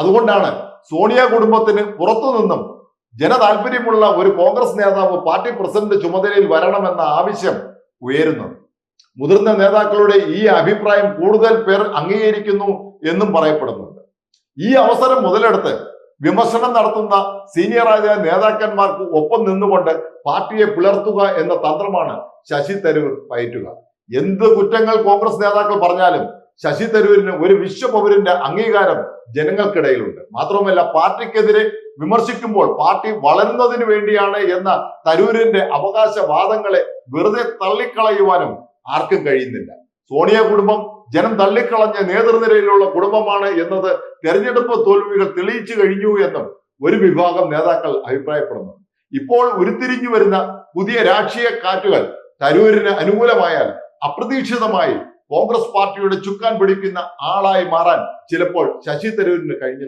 അതുകൊണ്ടാണ് സോണിയ കുടുംബത്തിന് പുറത്തു നിന്നും ജനതാൽപര്യമുള്ള ഒരു കോൺഗ്രസ് നേതാവ് പാർട്ടി പ്രസിഡന്റ് ചുമതലയിൽ വരണമെന്ന ആവശ്യം ഉയരുന്നത്. മുതിർന്ന നേതാക്കളുടെ ഈ അഭിപ്രായം കൂടുതൽ പേർ അംഗീകരിക്കുന്നു എന്നും പറയപ്പെടുന്നുണ്ട്. ഈ അവസരം മുതലെടുത്ത് വിമർശനം നടത്തുന്ന സീനിയറായ നേതാക്കന്മാർക്ക് ഒപ്പം നിന്നുകൊണ്ട് പാർട്ടിയെ പിളർത്തുക എന്ന തന്ത്രമാണ് ശശി തരൂർ പയറ്റുക. എന്ത് കുറ്റങ്ങൾ കോൺഗ്രസ് നേതാക്കൾ പറഞ്ഞാലും ശശി തരൂരിന് ഒരു വിശ്വപൗരന്റെ അംഗീകാരം ജനങ്ങൾക്കിടയിലുണ്ട്. മാത്രമല്ല പാർട്ടിക്കെതിരെ വിമർശിക്കുമ്പോൾ പാർട്ടി വളരുന്നതിന് വേണ്ടിയാണ് എന്ന തരൂരിന്റെ അവകാശവാദങ്ങളെ വെറുതെ തള്ളിക്കളയുവാനും ആർക്കും കഴിയുന്നില്ല. സോണിയ കുടുംബം ജനം തള്ളിക്കളഞ്ഞ നേതൃനിരയിലുള്ള കുടുംബമാണ് എന്നത് തെരഞ്ഞെടുപ്പ് തോൽവികൾ തെളിയിച്ചു കഴിഞ്ഞു എന്നും ഒരു വിഭാഗം നേതാക്കൾ അഭിപ്രായപ്പെടുന്നു. ഇപ്പോൾ ഉരുത്തിരിഞ്ഞു വരുന്ന പുതിയ രാഷ്ട്രീയ കാറ്റുകൾ തരൂരിന് അനുകൂലമായാൽ അപ്രതീക്ഷിതമായി കോൺഗ്രസ് പാർട്ടിയുടെ ചുക്കാൻ പിടിക്കുന്ന ആളായി മാറാൻ ചിലപ്പോൾ ശശി തരൂരിന് കഴിഞ്ഞു